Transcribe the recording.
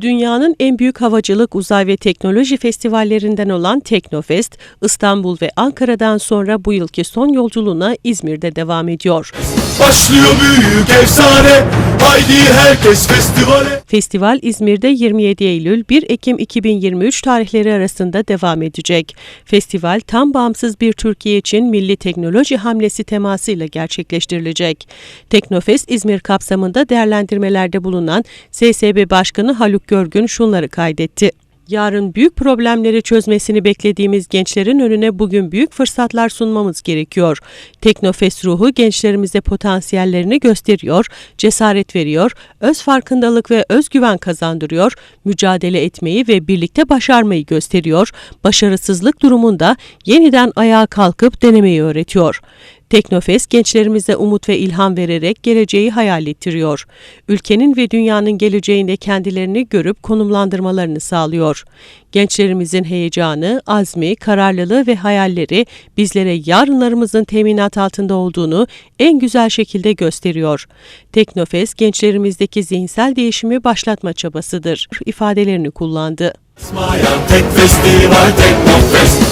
Dünyanın en büyük havacılık, uzay ve teknoloji festivallerinden olan Teknofest, İstanbul ve Ankara'dan sonra bu yılki son yolculuğuna İzmir'de devam ediyor. Başlıyor büyük efsane Haydi herkes festivale Festival İzmir'de 27 Eylül 1 Ekim 2023 tarihleri arasında devam edecek. Festival tam bağımsız bir Türkiye için milli teknoloji hamlesi temasıyla gerçekleştirilecek. Teknofest İzmir kapsamında değerlendirmelerde bulunan SSB Başkanı Haluk Görgün şunları kaydetti. Yarın büyük problemleri çözmesini beklediğimiz gençlerin önüne bugün büyük fırsatlar sunmamız gerekiyor. Teknofest ruhu gençlerimize potansiyellerini gösteriyor, cesaret veriyor, öz farkındalık ve özgüven kazandırıyor, mücadele etmeyi ve birlikte başarmayı gösteriyor, başarısızlık durumunda yeniden ayağa kalkıp denemeyi öğretiyor. Teknofest gençlerimize umut ve ilham vererek geleceği hayal ettiriyor. Ülkenin ve dünyanın geleceğinde kendilerini görüp konumlandırmalarını sağlıyor. Gençlerimizin heyecanı, azmi, kararlılığı ve hayalleri bizlere yarınlarımızın teminat altında olduğunu en güzel şekilde gösteriyor. Teknofest gençlerimizdeki zihinsel değişimi başlatma çabasıdır ifadelerini kullandı. Tek festival Teknofest